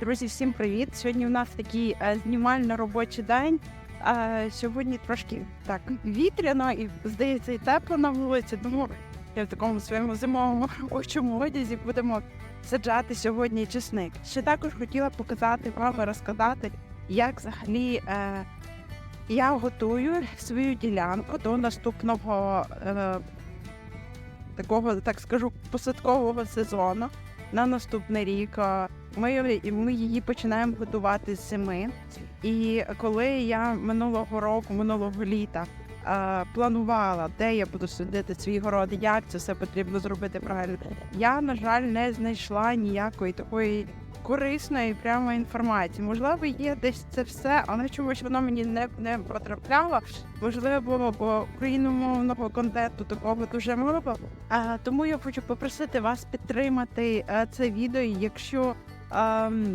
Друзі, всім привіт! Сьогодні у нас такий е, знімально робочий день. Е, сьогодні трошки так вітряно і здається, і тепло на вулиці. Тому я в такому своєму зимовому робочому одязі будемо саджати сьогодні чесник. Ще також хотіла показати вам і розказати, як взагалі е, я готую свою ділянку до наступного е, такого, так скажу, посадкового сезону на наступний рік. Ми, ми її починаємо готувати зими. І коли я минулого року, минулого літа планувала, де я буду садити свій город, як це все потрібно зробити правильно, я, на жаль, не знайшла ніякої такої корисної прямо інформації. Можливо, є десь це все, але чомусь воно мені не, не потрапляло. Можливо, бо україномовного контенту такого дуже мало. А, тому я хочу попросити вас підтримати е, це відео. Якщо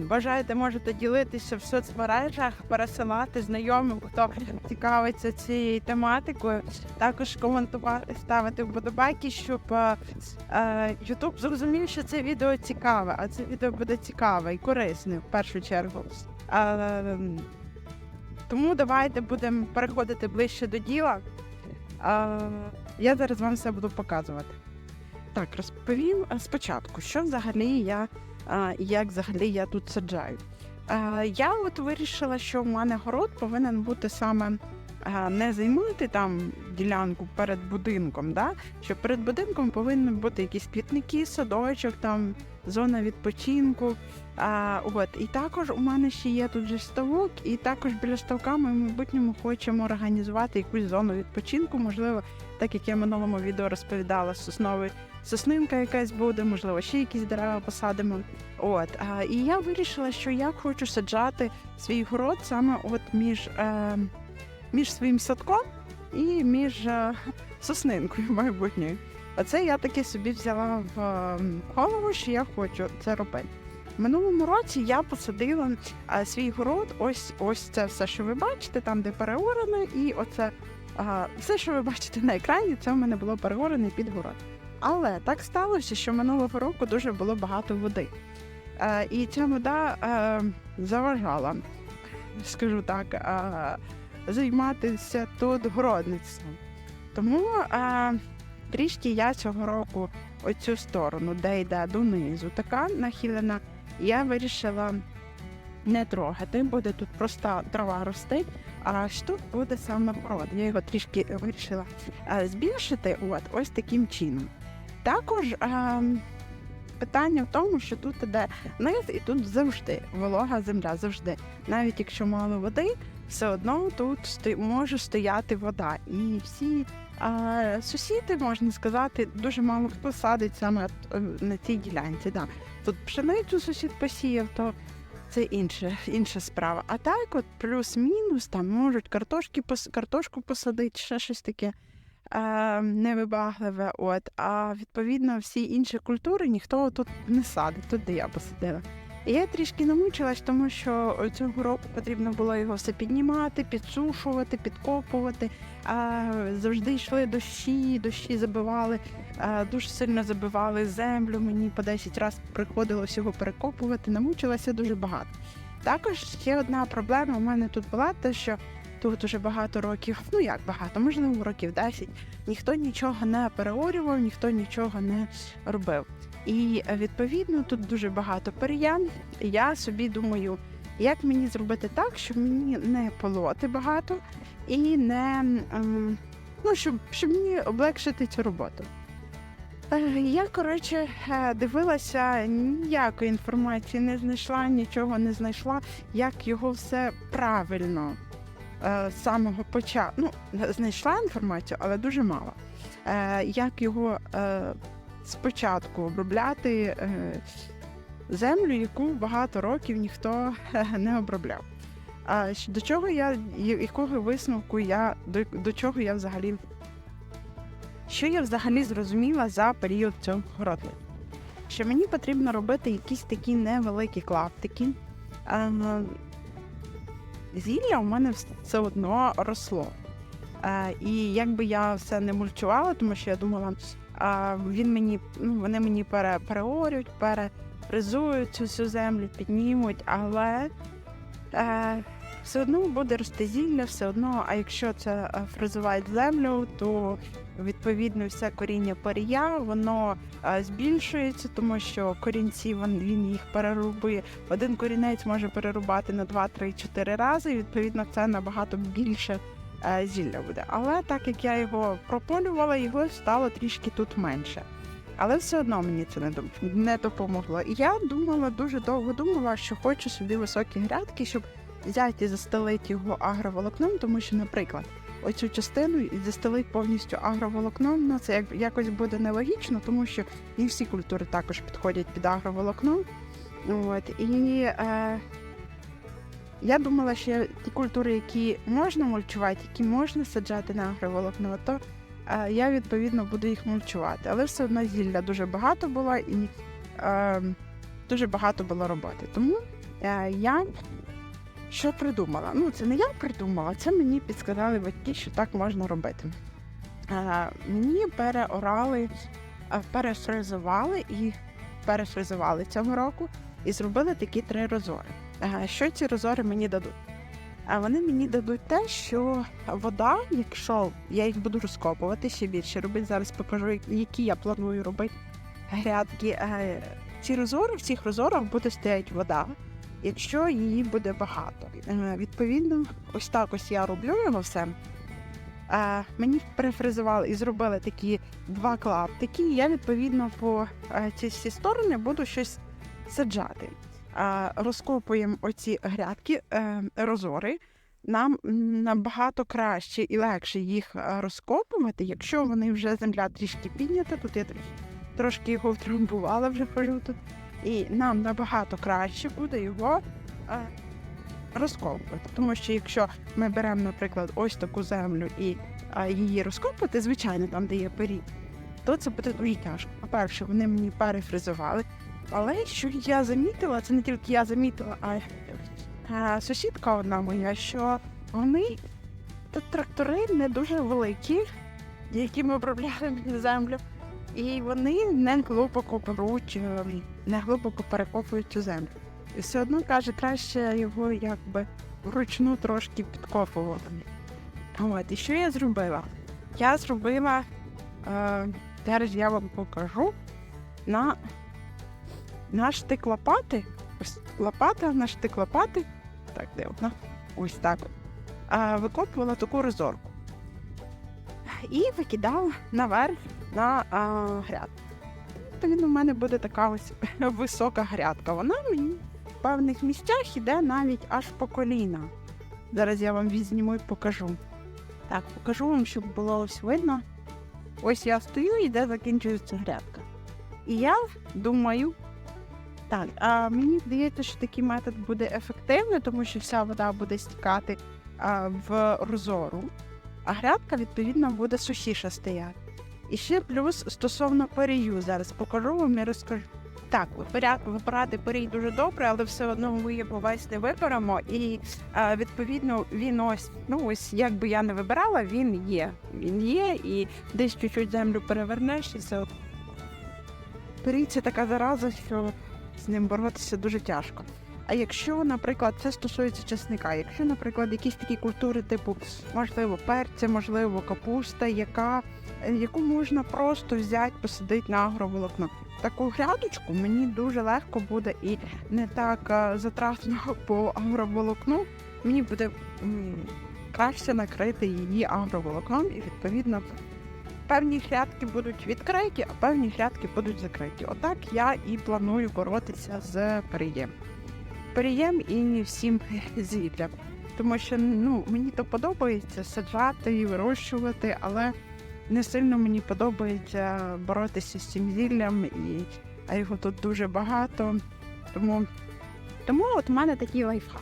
бажаєте, можете ділитися в соцмережах, пересилати знайомим, хто цікавиться цією тематикою. Також коментувати, ставити вподобайки, щоб е, е, зрозумів, що це відео цікаве, а це відео буде цікаве і корисне в першу чергу. Е, тому давайте будемо переходити ближче до діла. Е, я зараз вам все буду показувати. Так, розповім е, спочатку, що взагалі я як взагалі я тут саджаю. Я от вирішила, що в мене город повинен бути саме не займати там ділянку перед будинком, да? що перед будинком повинні бути якісь квітники, садочок, там зона відпочинку. А, от. І також у мене ще є тут же ставок, і також біля ставка ми в майбутньому хочемо організувати якусь зону відпочинку, можливо, так як я в минулому відео розповідала, сосновий соснинка якась буде, можливо, ще якісь дерева посадимо. От а, і я вирішила, що я хочу саджати свій город саме от між, е, між своїм садком і між е, соснинкою майбутньою. Оце я таки собі взяла в е, голову, що я хочу це робити. Минулому році я посадила е, свій город. Ось ось це все, що ви бачите, там де переоране, і оце е, все, що ви бачите на екрані, це в мене було переорене під город. Але так сталося, що минулого року дуже було багато води. Е, і ця вода е, заважала, скажу так, е, займатися тут городництвом. Тому е, трішки я цього року оцю сторону, де йде донизу, така нахилена, я вирішила не трогати, буде тут проста трава рости, а ж тут буде саме город. Я його трішки вирішила е, збільшити от, ось таким чином. Також е, питання в тому, що тут іде низ, і тут завжди волога земля, завжди. Навіть якщо мало води, все одно тут може стояти вода. І всі е, сусіди, можна сказати, дуже мало хто садить саме е, на цій ділянці. Да. Тут пшеницю сусід посіяв, то це інше, інша справа. А так, от плюс-мінус, там можуть картошки картошку посадити, ще щось таке е, невибагливе. От, а відповідно всі інші культури ніхто тут не садить, тут де я посадила. Я трішки намучилась, тому що цього року потрібно було його все піднімати, підсушувати, підкопувати. А, завжди йшли дощі, дощі забивали, а, дуже сильно забивали землю. Мені по 10 разів приходилось його перекопувати, намучилася дуже багато. Також ще одна проблема у мене тут була, те, що тут уже багато років, ну як багато, можливо, років 10, ніхто нічого не переорював, ніхто нічого не робив. І відповідно тут дуже багато пер'ян. Я собі думаю, як мені зробити так, щоб мені не полоти багато і не ем, ну, щоб, щоб мені облегшити цю роботу. Е, Я, коротше, е, дивилася, ніякої інформації не знайшла, нічого не знайшла, як його все правильно з самого початку. Ну, знайшла інформацію, але дуже мало. Е, Як його е, спочатку обробляти е, землю, яку багато років ніхто е, не обробляв. А до чого я, якого висновку я до, до чого я взагалі, що я взагалі зрозуміла за період цього городництва? Що мені потрібно робити якісь такі невеликі клаптики. Зілля у мене все одно росло. Е, і якби я все не мульчувала, тому що я думала, він мені, ну вони мені пере, переорють, пере, цю всю землю, піднімуть, але е, все одно буде рости зілля, все одно, а якщо це е, землю, то відповідно все коріння парія, воно збільшується, тому що корінці він, їх перерубує. Один корінець може перерубати на 2, 3, 4 рази. І відповідно це набагато більше е, зілля буде. Але так як я його прополювала, його стало трішки тут менше. Але все одно мені це не допомогло. І я думала, дуже довго думала, що хочу собі високі грядки, щоб взяти і застелити його агроволокном, тому що, наприклад, оцю частину і застелити повністю агроволокном, ну це як, якось буде нелогічно, тому що не всі культури також підходять під агроволокно. От, і е, я думала, що ті культури, які можна мульчувати, які можна саджати на агроволокно, то е, я відповідно буду їх мульчувати. Але все одно зілля дуже багато було і е, дуже багато було роботи. Тому е, я що придумала? Ну, це не я придумала, це мені підсказали батьки, що так можна робити. Е, мені переорали, перефрезували і перефрезували цього року і зробили такі три розори. Е, Що ці розори мені дадуть? А вони мені дадуть те, що вода, якщо я їх буду розкопувати ще більше робити, зараз покажу, які я планую робити грядки. Ці розори, в цих розорах буде стояти вода, якщо її буде багато. Е, Відповідно, ось так ось я роблю його все. Е, Мені перефрезували і зробили такі два клаптики. Я відповідно по е, ці всі сторони буду щось саджати. Розкопуємо оці грядки, розори. Нам набагато краще і легше їх розкопувати, якщо вони вже земля трішки піднята. Тут я трошки його втрамбувала вже хожу тут. І нам набагато краще буде його е, розкопувати. Тому що якщо ми беремо, наприклад, ось таку землю і е, її розкопувати, звичайно, там, де є пиріг, то це буде дуже тяжко. По-перше, вони мені перефризували. Але що я замітила, це не тільки я замітила, а е, сусідка одна моя, що вони трактори не дуже великі, якими обробляли землю. І вони не глибоко беруть, е, не глибоко перекопують цю землю. І все одно каже, краще його якби вручну трошки підкопувати. От, і що я зробила? Я зробила, е, зараз я вам покажу на, на штик лопати. Ось лопата, на штик лопати. Так, де вона? Ось так. Е, викопувала таку розорку. І викидала наверх на а, грядку. Відповідно, в мене буде така ось висока грядка. Вона мені в певних місцях іде навіть аж по коліна. Зараз я вам візьму і покажу. Так, покажу вам, щоб було ось видно. Ось я стою і де закінчується грядка. І я думаю, так, а мені здається, що такий метод буде ефективний, тому що вся вода буде стікати а, в розору, а грядка, відповідно, буде сухіше стояти. І ще плюс стосовно перію, зараз покажу вам і розкажу. Так, випирати перій дуже добре, але все одно ми його весь не виберемо. І е, відповідно він ось, ну ось як би я не вибирала, він є. Він є, і десь чуть-чуть землю перевернеш, і все. Перій це така зараза, що з ним боротися дуже тяжко. А якщо, наприклад, це стосується часника, якщо, наприклад, якісь такі культури, типу, можливо, перця, можливо, капуста, яка, яку можна просто взяти, посадити на агроволокно. Таку грядочку мені дуже легко буде і не так е, затратно по агроволокну. Мені буде краще накрити її агроволокном, і відповідно певні грядки будуть відкриті, а певні грядки будуть закриті. Отак я і планую боротися з переєм. Переєм і всім зіллям. Тому що ну, мені то подобається саджати і вирощувати, але не сильно мені подобається боротися з цим зіллям, і, а його тут дуже багато. Тому, тому от в мене такий лайфхак.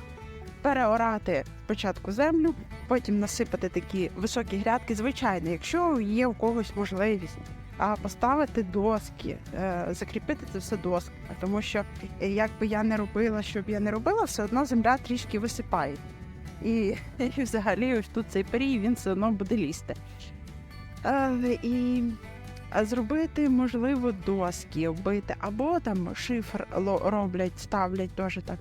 Переорати спочатку землю, потім насипати такі високі грядки. Звичайно, якщо є у когось можливість а поставити доски, е, закріпити це все досками. Тому що е, як би я не робила, що б я не робила, все одно земля трішки висипає. І, і взагалі ось тут цей перій він все одно буде лізти. Е, і зробити, можливо, доски, оббити, або там шифр роблять, ставлять теж так.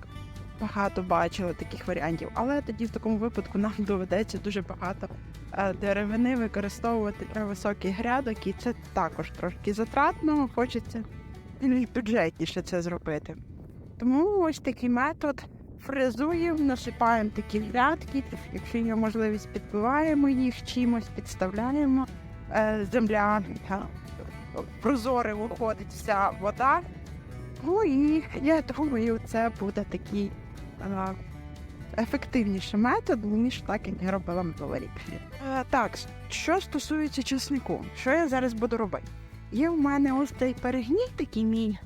Багато бачила таких варіантів, але тоді в такому випадку нам доведеться дуже багато е, деревини використовувати для високих грядок, і це також трошки затратно. Хочеться бюджетніше це зробити. Тому ось такий метод. Фрезуємо, насипаємо такі грядки, якщо є можливість, підбиваємо їх чимось, підставляємо. Е, земля е, прозоре виходить вся вода. Ну і я думаю, це буде такий е, ефективніший метод, ніж так, як я робила. Е, так, що стосується чеснику, що я зараз буду робити? Є в мене ось цей перегній такий мій.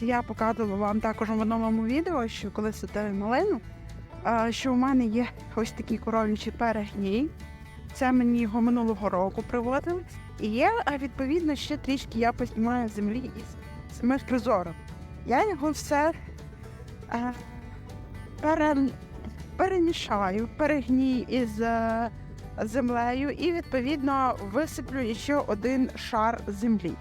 я показувала вам також у минулому відео, що коли садили малину, що у мене є ось такий коров'ячий перегній. Це мені його минулого року приводили. І є, а відповідно, ще трішки я познімаю землі із самих прозорок. Я його все е, пере, перемішаю, перегній із е, землею і відповідно висиплю ще один шар землі.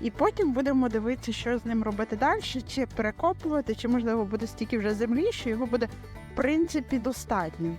І потім будемо дивитися, що з ним робити далі, чи перекопувати, чи можливо буде стільки вже землі, що його буде в принципі достатньо.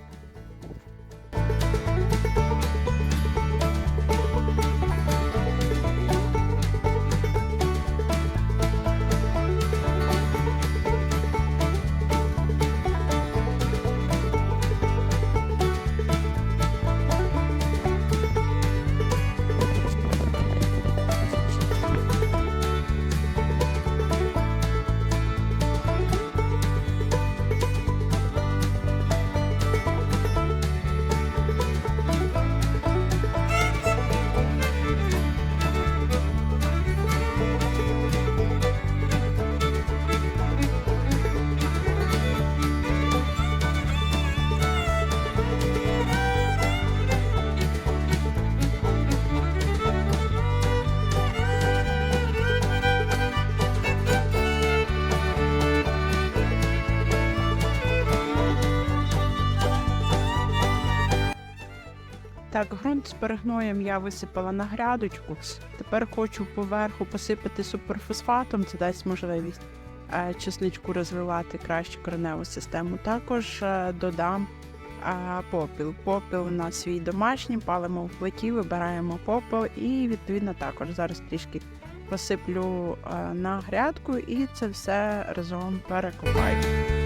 Ґрунт з перегноєм я висипала на грядочку. Тепер хочу поверху посипати суперфосфатом. Це дасть можливість е, чесничку розвивати кращу кореневу систему. Також е, додам е, попіл. Попіл на свій домашній, палимо в плиті, вибираємо попіл і відповідно також зараз трішки посиплю на грядку і це все разом перекопаю.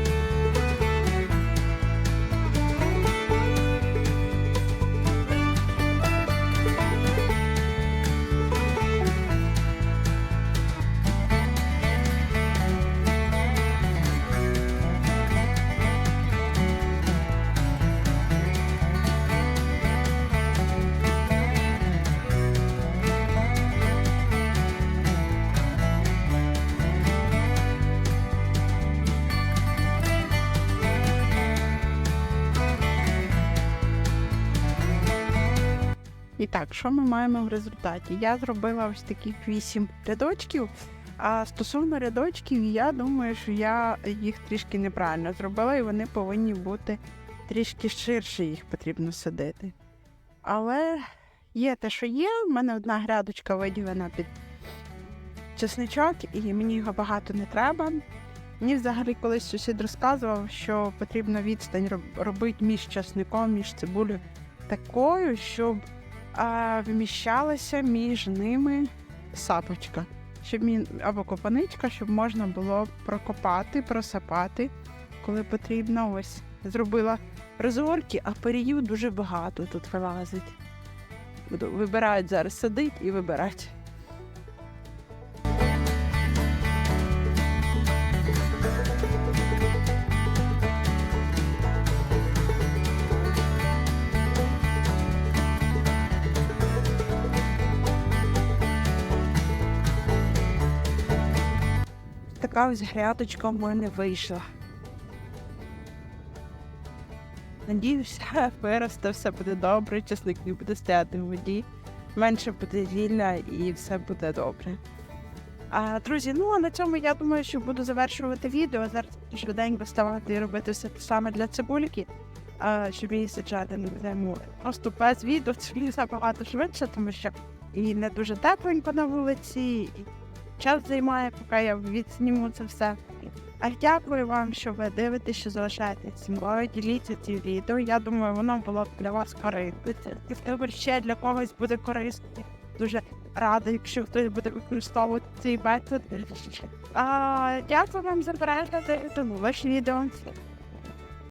Так, що ми маємо в результаті? Я зробила ось таких вісім рядочків. А стосовно рядочків, я думаю, що я їх трішки неправильно зробила, і вони повинні бути трішки ширше, їх потрібно садити. Але є те, що є. У мене одна грядочка виділена під чесничок, і мені його багато не треба. Мені взагалі колись сусід розказував, що потрібно відстань робити між часником, між цибулею такою, щоб а, вміщалася між ними сапочка, щоб мі... або копаничка, щоб можна було прокопати, просапати, коли потрібно. Ось зробила розорки, а період дуже багато тут вилазить. Буду вибирають зараз садить і вибирати. Така ось грядочка в мене вийшла. Надіюся, виросте, все буде добре, часник не буде стояти в воді, менше буде зілля і все буде добре. А, друзі, ну а на цьому я думаю, що буду завершувати відео. Зараз швиденько ставати і робити все те саме для цибульки, а, щоб її саджати на зиму. Просто без відео це буде набагато швидше, тому що і не дуже тепленько на вулиці, і час займає, поки я відсніму це все. А дякую вам, що ви дивитесь, що залишаєтесь зі мною. Діліться цим відео. Я думаю, воно було для вас корисне. Це ще для когось буде корисно. Дуже рада, якщо хтось буде використовувати цей метод. А, дякую вам за перегляд. До ваше відео.